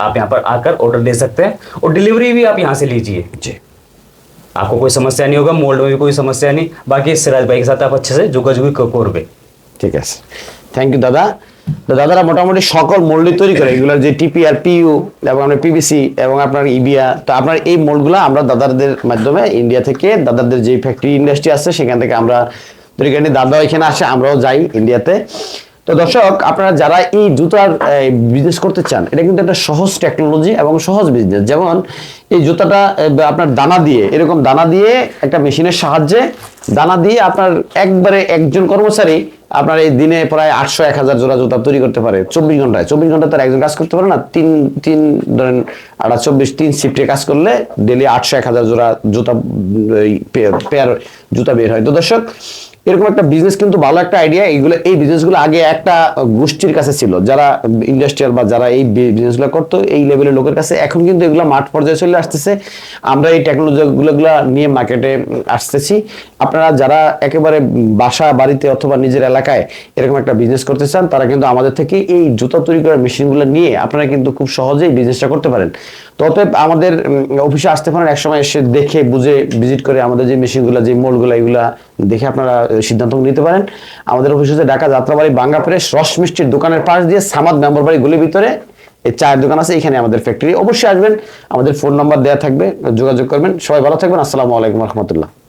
आप यहाँ पर आकर ऑर्डर दे सकते हैं और डिलीवरी भी आप यहाँ से लीजिए জি आपको कोई समस्या नहीं होगा मोल्ड में भी कोई समस्या नहीं बाकी सिराज भाई के साथ आप अच्छे से जुगाजुगी क- করবে ঠিক আছে থ্যাংক ইউ দাদা তো দাদারা মোটামুটি সকল মোল্ডই তৈরি করে এগুলোর যে টিপি আর পিইউ এবং আপনার পিভিসি এবং আপনার ইবিয়া তো আপনার এই মোল্ডগুলো আমরা দাদাদের মাধ্যমে ইন্ডিয়া থেকে দাদাদের যে ফ্যাক্টরি ইন্ডাস্ট্রি আছে সেখান থেকে আমরা তৈরি করে নিই। দাদাও এখানে আসে আমরাও যাই ইন্ডিয়াতে তো দর্শক, আপনারা যারা এই জুতার বিজনেস করতে চান, এটা কিন্তু একটা সহজ টেকনোলজি এবং সহজ বিজনেস যেমন, এই জুতাটা আপনার দানা দিয়ে, এরকম দানা দিয়ে, একটা মেশিনের সাহায্যে দানা দিয়ে আপনার একবারে একজন কর্মচারী আপনার এই দিনে প্রায় আটশো এক হাজার জোড়া জুতা তৈরি করতে পারে, চব্বিশ ঘন্টায়। চব্বিশ ঘণ্টা তার একজন কাজ করতে পারে না, তিন তিন, ধরেন আটা চব্বিশ, তিন শিফটে কাজ করলে ডেলি আটশো এক হাজার জোড়া জুতা পেয়ার জুতা বের হয়। তো দর্শক এরকম একটা বিজনেস কিন্তু ভালো একটা আইডিয়া এইগুলো, এই বিজনেসগুলো আগে একটা গোষ্ঠীর কাছে ছিল, যারা ইন্ডাস্ট্রিয়াল বা যারা এই বিজনেসগুলো করতো, এই লেভেলের লোকের কাছে এখন কিন্তু এগুলো মাঠ পর্যায়ে চলে আসতেছে। আমরা এই টেকনোলজিগুলো নিয়ে মার্কেটে আসতেছি। আপনারা যারা একেবারে বাসা, বাড়িতে অথবা নিজের এলাকায় এরকম একটা বিজনেস করতে চান, তারা কিন্তু আমাদের থেকে এই জুতা তৈরি করার মেশিনগুলো নিয়ে আপনারা কিন্তু খুব সহজেই বিজনেসটা করতে পারেন। তো অতএব আমাদের অফিসে আসতে পারেন, একসময় এসে দেখে, বুঝে ভিজিট করে আমাদের যে মেশিনগুলো যে মোলগুলো এগুলা দেখে আপনারা সিদ্ধান্ত নিতে পারেন। আমাদের অফিস হচ্ছে ঢাকা যাত্রাবাড়ি বাঙ্গা প্রেস রস মিষ্টির দোকানের পাশ দিয়ে সামাদ মেম্বর বাড়ি গুলির ভিতরে এই চায়ের দোকান আছে, এখানে আমাদের ফ্যাক্টরি অবশ্যই আসবেন। আমাদের ফোন নাম্বার দেওয়া থাকবে, যোগাযোগ করবেন। সবাই ভালো থাকবেন। আসসালামু আলাইকুম রহমতুল্লাহ।